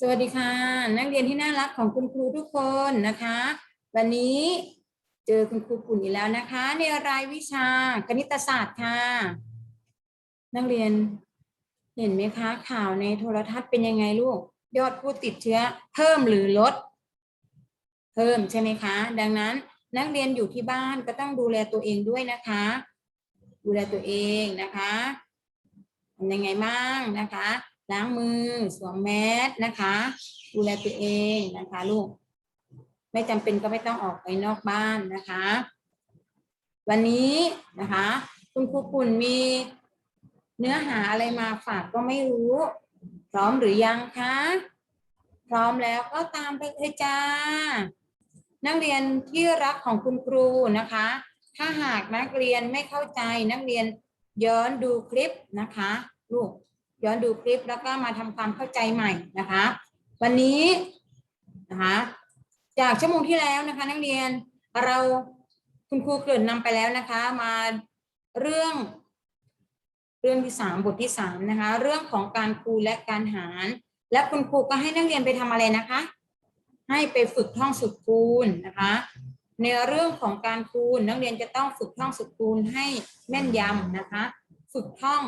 สวัสดีค่ะ นักเรียนที่น่ารักของคุณครูทุกคนนะคะ วันนี้เจอคุณครูปุ่นอีกแล้วนะคะ ในรายวิชาคณิตศาสตร์ค่ะ นักเรียนเห็นไหมคะ ข่าวในโทรทัศน์เป็นยังไงลูก ยอดผู้ติดเชื้อ เพิ่มหรือลด เพิ่มใช่ไหมคะ ดังนั้นนักเรียนอยู่ที่บ้านก็ต้องดูแลตัวเองด้วยนะคะ ดูแลตัวเองนะคะทำยังไงบ้างนะคะ ล้างมือสวมแมสนะคะ ดูแลตัวเองนะคะลูก ไม่จำเป็นก็ไม่ต้องออกไปนอกบ้านนะคะ วันนี้นะคะ คุณครูปุ่นมีเนื้อหาอะไรมาฝากก็ไม่รู้ พร้อมหรือยังคะ พร้อมแล้วก็ตามไปเลยจ้า นักเรียนที่รักของคุณครูนะคะ ถ้าหากนักเรียนไม่เข้าใจนักเรียนย้อนดูคลิปนะคะ ลูก ย้อนดูคลิปแล้วก็มาทำความเข้าใจใหม่นะคะ วันนี้นะคะจากชั่วโมงที่แล้วนะคะ นักเรียนเราคุณครูเกริ่นนำไปแล้วนะคะ มาเรื่อง เรื่องที่สามบทที่สามนะคะ เรื่องของการคูณและการหาร และคุณครูก็ให้นักเรียนไปทำอะไรนะคะ ให้ไปฝึกท่องสุดคูณนะคะ ในเรื่องของการคูณนักเรียนจะต้องฝึกท่องสุดคูณให้แม่นยำนะคะ ฝึกท่อง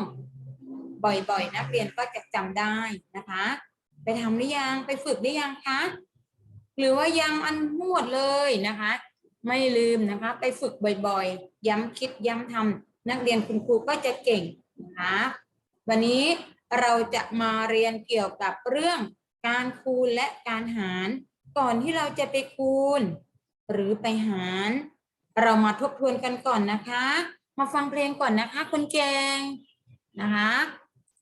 บ่อยๆ นักเรียนก็จะจำได้นะคะ ไปทำหรือยังไปฝึกหรือยังคะหรือว่ายังอันหมดเลยนะคะ ไม่ลืมนะคะ ไปฝึกบ่อยๆ ย้ำคิดย้ำทำนักเรียนคุณครูก็จะเก่งนะคะวันนี้เราจะมาเรียนเกี่ยวกับเรื่องการคูณและการหาร ก่อนที่เราจะไปคูณ หรือไปหาร เรามาทบทวนกันก่อนนะคะ มาฟังเพลงก่อนนะคะคนเก่งนะคะ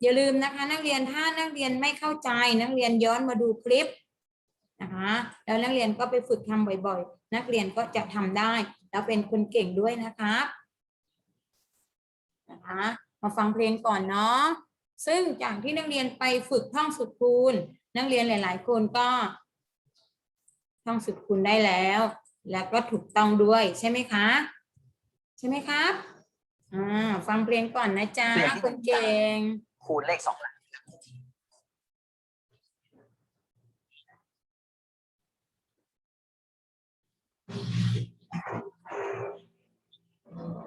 อย่าลืมนะคะนักเรียนถ้านักเรียนไม่เข้าใจนักเรียนย้อนมาดูคลิปนะคะแล้วนักเรียนก็ไปฝึกทำบ่อยๆ นักเรียนก็จะทำได้ แล้วเป็นคนเก่งด้วยนะคะนะคะมาฟังเพลงก่อนเนาะซึ่งจากที่นักเรียนไปฝึกท่องสุดคูณ นักเรียนหลาย ๆ คนก็ ท่องสุดคูณได้แล้ว แล้วก็ถูกต้องด้วยใช่ไหมคะ ใช่ไหมครับอ่าฟังเพลงก่อนนะจ๊ะคนเก่ง คูณเลขสองหลักอ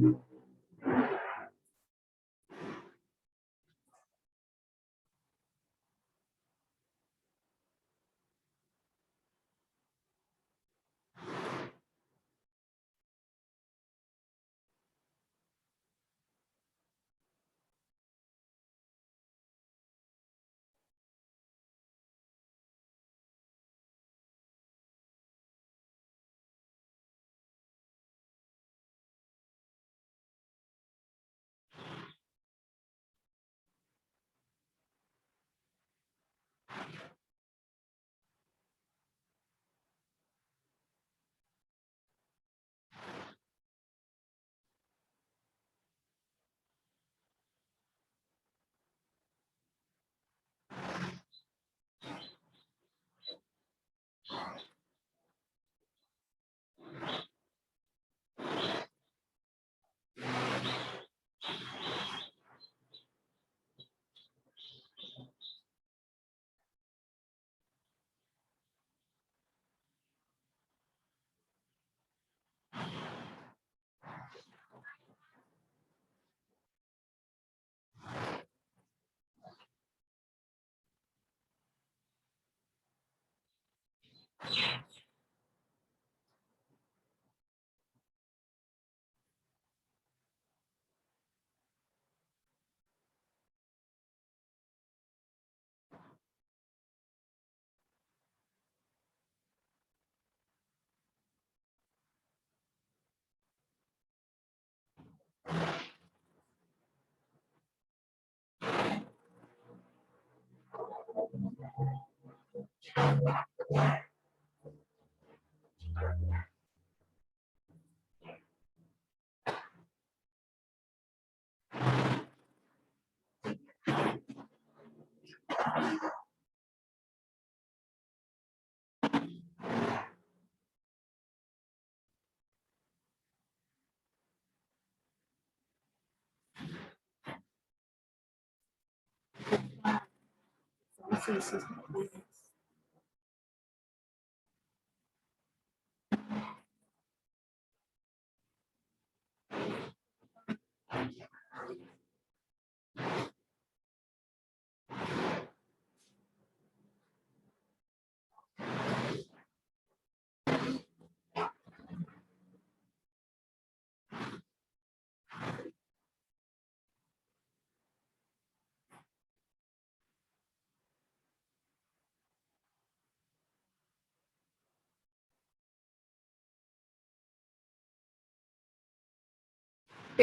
Amen. งสี่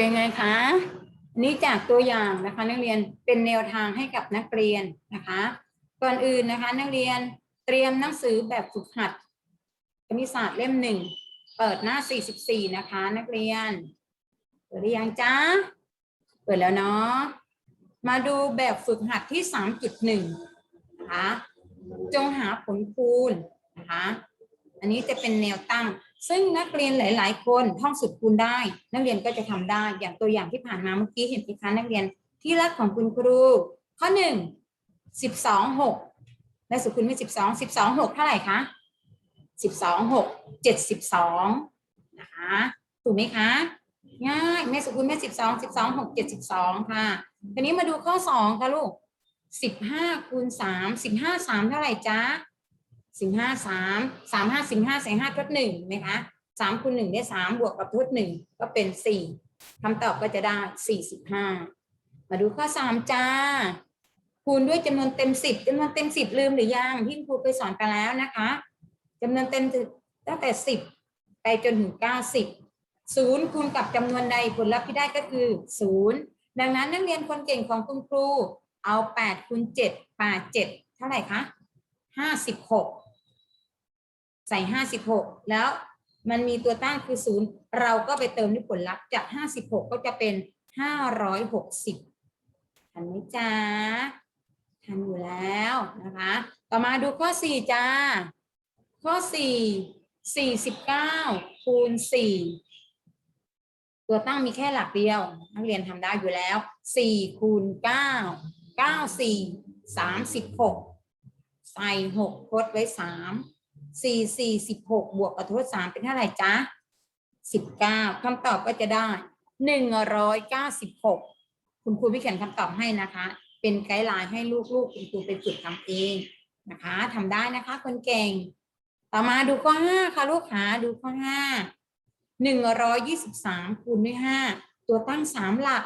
เป็นไงคะนนี้จากตัวอย่างนะคะนักเรียนเป็นแนวทางให้กับนักเรียนนะคะ ก่อนอื่นนะคะนักเรียนเตรียมหนังสือแบบฝึกหัดคณิตศาสตร์เล่มหนึ่งเปิดหน้า 44 นะคะ นักเรียน เปิดหรือยังจ๊ะเปิดแล้วเนาะมาดูแบบฝึกหัดที่ 3.1นะคะจงหาผลคูณนะคะ อันนี้จะเป็นแนวตั้ง ซึ่งนักเรียนหลาย ๆ คนท่องสุดคูณได้ นักเรียนก็จะทำได้อย่างตัวอย่างที่ผ่านมาเมื่อกี้เห็นไหมคะนักเรียนที่รักของคุณครู ข้อหนึ่งสิบสองหกและสุดคูณไม่สิบสองสิบสองหกเท่าไหร่คะสิบสองหกเจ็ดสิบสองนะคะถูกไหมคะง่ายแม่สุดคูณแม่สิบสองสิบสองหกเจ็ดสิบสองค่ะทีนี้มาดูข้อสองค่ะลูกสิบห้าคูณสามสิบห้าสามเท่าไหร่จ๊ะ สิบห้าสามสามห้าสิบห้าใส่ห้าทดหนึ่งไหมคะสามคูณหนึ่งได้สามบวกกับทดหนึ่งก็เป็นสี่คำตอบก็จะได้สี่สิบห้ามาดูข้อสามจ้า คูณด้วยจำนวนเต็มสิบจำนวนเต็มสิบลืมหรือยังที่ครูเคยสอนไปแล้วนะคะจำนวนเต็มตั้งแต่สิบไปจนถึงเก้าสิบศูนย์คูณกับจำนวนใดผลลัพธ์ที่ได้ก็คือศูนย์ดังนั้นนักเรียนคนเก่งของคุณครูเอาแปดคูณเจ็ดแปดเจ็ดเท่าไหร่คะห้าสิบหก ใส่ห้าสิบหกแล้วมันมีตัวตั้งคือศูนย์เราก็ไปเติมด้วยผลลัพธ์จากห้าสิบหกก็จะเป็นห้าร้อยหกสิบทันไหมจ๊ะทันอยู่แล้วนะคะ ต่อมาดูข้อสี่จ้า ข้อสี่สี่สิบเก้าคูณสี่ตัวตั้งมีแค่หลักเดียว นักเรียนทำได้อยู่แล้วสี่คูณเก้าเก้าสี่สามสิบหกใส่หกทดไว้สาม สี่สี่สิบหกบวกกับทดสามเป็นเท่าไหร่จ๊ะสิบเก้าคำตอบก็จะได้หนึ่งร้อยเก้าสิบหกคุณครูพี่เขียนคำตอบให้นะคะ เป็นไกด์ไลน์ให้ลูกๆคุณครูไปฝึกทำเองนะคะทำได้นะคะ คนเก่ง ต่อมาดูข้อห้าค่ะลูกค้าดูข้อห้าหนึ่งร้อยยี่สิบสามคูณด้วยห้าตัวตั้งสามหลัก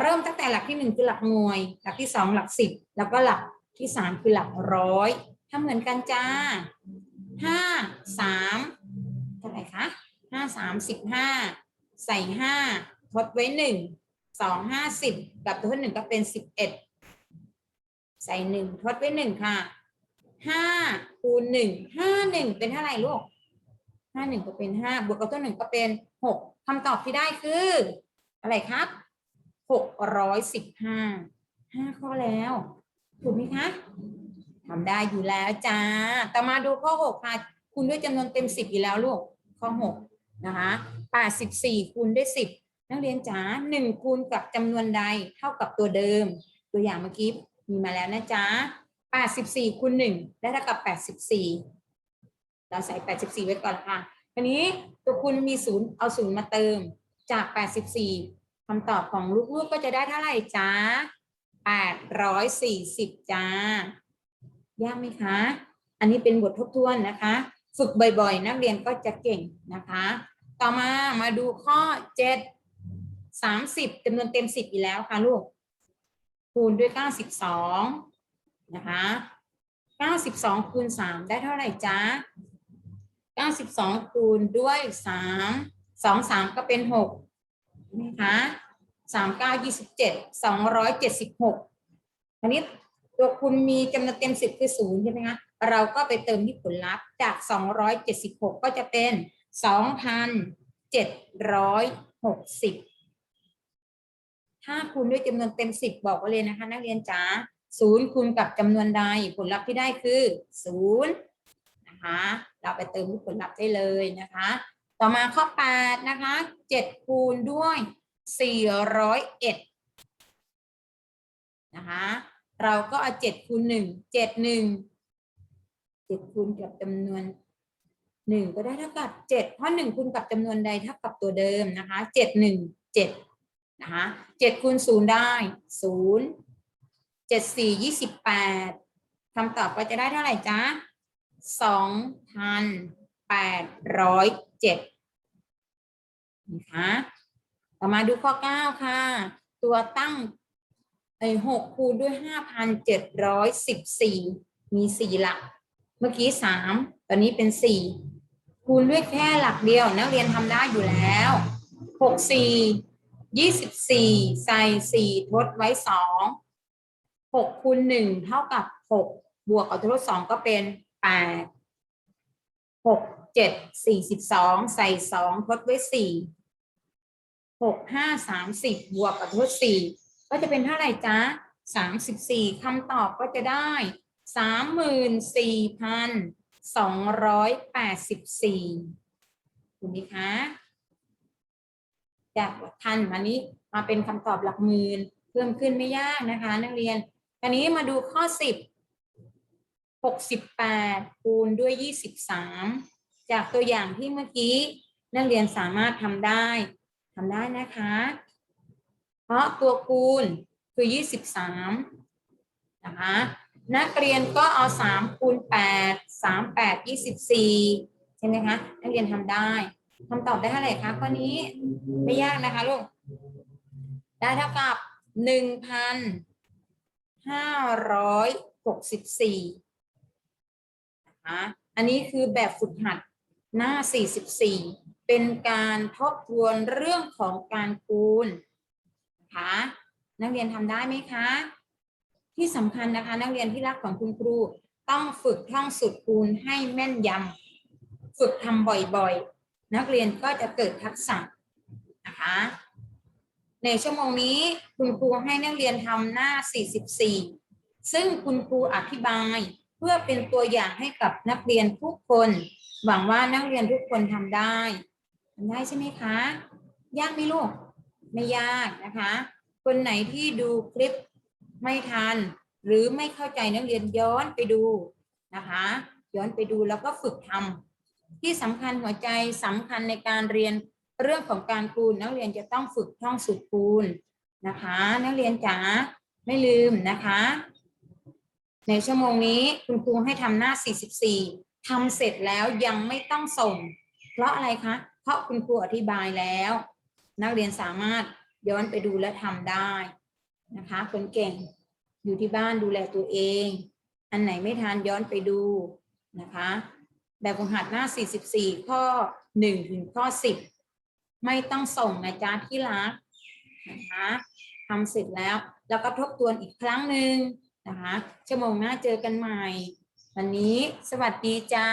เริ่มตั้งแต่หลักที่หนึ่งคือหลักหน่วย หลักที่สองหลักสิบแล้วก็หลักที่สามคือหลักร้อยทำเหมือนกันจ้า ห้าสามเท่าไหร่คะห้าสามสิบห้าใส่ห้าทดไว้หนึ่งสองห้าสิบกับทดหนึ่งก็เป็นสิบเอ็ดใส่หนึ่งทดไว้หนึ่งค่ะห้าคูณหนึ่งห้าหนึ่งเป็นเท่าไหร่ลูกห้าหนึ่งก็เป็นห้าบวกกับทดหนึ่งก็เป็นหกคำตอบที่ได้คือ อะไรครับหกร้อยสิบห้าห้าข้อแล้ว ถูกไหมคะ ทำได้อยู่แล้วจ้า ต่อมาดูข้อ 6 ค่ะ คูณด้วยจำนวนเต็ม 10 อยู่แล้วลูก ข้อ 6 นะคะ84คูณด้วย 10 นักเรียนจ๋า1คูณกับจำนวนใดเท่ากับตัวเดิม ตัวอย่างเมื่อกี้มีมาแล้วนะจ๊ะ84คูณ1ได้เท่ากับ 84 เราใส่ 84 ไว้ก่อนค่ะทีนี้ตัวคูณมี 0 เอา 0 มาเติม จาก 84คำตอบของลูกๆก็จะได้เท่าไหร่จ๊ะ840จ้า ยากไหมคะ อันนี้เป็นบททบทวนนะคะ ฝึกบ่อยๆ นักเรียนก็จะเก่งนะคะ ต่อมามาดูข้อเจ็ดสามสิบจำนวนเต็มสิบอีกแล้วค่ะลูก คูณด้วยเก้าสิบสองนะคะเก้าสิบสองคูณสามได้เท่าไหร่จ๊ะเก้าสิบสองคูณด้วยสามสองสามก็เป็นหกไหมคะสามเก้ายี่สิบเจ็ดสองร้อยเจ็ดสิบหกอันนี้ ตัวคุณมีจำนวนเต็มสิบคือศูนย์ใช่ไหมคะเราก็ไปเติมที่ผลลัพธ์จากสองร้อยเจ็ดสิบหกก็จะเป็นสองพันเจ็ดร้อยหกสิบถ้าคูณด้วยจำนวนเต็มสิบบอกไว้เลยนะคะ นักเรียนจ๋าศูนย์คูณกับจำนวนใดผลลัพธ์ที่ได้คือศูนย์นะคะเราไปเติมที่ผลลัพธ์ได้เลยนะคะ ต่อมาข้อแปดนะคะเจ็ดคูณด้วยสี่ร้อยเอ็ดนะคะ เราก็เอาเจ็ดคูณหนึ่งเจ็ดหนึ่งเจ็ดคูณกับจำนวนหนึ่งก็ได้เท่ากับเจ็ดเพราะหนึ่งคูณกับจำนวนใดเท่ากับตัวเดิมนะคะเจ็ดหนึ่งเจ็ดนะคะเจ็ดคูณศูนย์ได้ศูนย์เจ็ดสี่ยี่สิบแปดคำตอบก็จะได้เท่าไหร่จ๊ะสองพันแปดร้อยเจ็ดนะคะต่อมาดูข้อเก้าค่ะ ตัวตั้ง ไอ้หกคูณด้วยห้าพันเจ็ดร้อยสิบสี่มีสี่หลัก เมื่อกี้สามตอนนี้เป็นสี่คูณด้วยแค่หลักเดียว นักเรียนทำได้อยู่แล้วหกสี่ยี่สิบสี่ใส่สี่ทดไว้สองหกคูณหนึ่งเท่ากับหกบวกกับทดสองก็เป็นแปดหกเจ็ดสี่สิบสองใส่สองทดไว้สี่หกห้าสามสิบบวกกับทดสี่ ก็จะเป็นเท่าไหร่จ๊ะสามสิบสี่คำตอบก็จะได้สามหมื่นสี่พันสองร้อยแปดสิบสี่ถูกไหมคะจากหลักพันอันนี้มาเป็นคำตอบหลักหมื่นเพิ่มขึ้นไม่ยากนะคะ นักเรียนอันนี้มาดูข้อสิบหกสิบแปดคูณด้วยยี่สิบสามจากตัวอย่างที่เมื่อกี้ นักเรียนสามารถทำได้ทำได้นะคะ เพราะตัวคูณคือยี่สิบสามนะคะ นักเรียนก็เอาสามคูณแปดสามแปดยี่สิบสี่ใช่ไหมคะ นักเรียนทำได้คำตอบได้เท่าไหร่คะข้อนี้ไม่ยากนะคะลูก ได้เท่ากับหนึ่งพันห้าร้อยหกสิบสี่นะคะ อันนี้คือแบบฝึกหัดหน้าสี่สิบสี่เป็นการทบทวนเรื่องของการคูณน คะ นักเรียนทำได้ไหมคะ ที่สำคัญนะคะ นักเรียนที่รักของคุณครู ต้องฝึกท่องสูตรคูณให้แม่นยำฝึกทำบ่อยๆ นักเรียนก็จะเกิดทักษะนะคะ ในชั่วโมงนี้คุณครูให้นักเรียนทำหน้า 44 ซึ่งคุณครูอธิบายเพื่อเป็นตัวอย่างให้กับนักเรียนทุกคน หวังว่านักเรียนทุกคนทำได้ทำได้ใช่ไหมคะ ยากไหมลูก ไม่ยากนะคะ คนไหนที่ดูคลิปไม่ทัน หรือไม่เข้าใจนักเรียนย้อนไปดูนะคะ ย้อนไปดูแล้วก็ฝึกทำที่สำคัญหัวใจสำคัญในการเรียนเรื่องของการคูณนักเรียนจะต้องฝึกท่องสูตรคูณนะคะ นักเรียนจ๋าไม่ลืมนะคะ ในชั่วโมงนี้คุณครูให้ทำหน้า 44ทำเสร็จแล้วยังไม่ต้องส่ง เพราะอะไรคะ เพราะคุณครูอธิบายแล้ว นักเรียนสามารถย้อนไปดูและทำได้นะคะ คนเก่งอยู่ที่บ้านดูแลตัวเอง อันไหนไม่ทันย้อนไปดูนะคะ แบบฝึกหัดหน้า 44 ข้อ 1 ถึงข้อ 10 ไม่ต้องส่งนะจ๊ะที่รักนะคะทำเสร็จแล้วแล้วก็ทบทวนอีกครั้งหนึ่งนะคะชั่วโมงหน้าเจอกันใหม่ วันนี้สวัสดีจ้า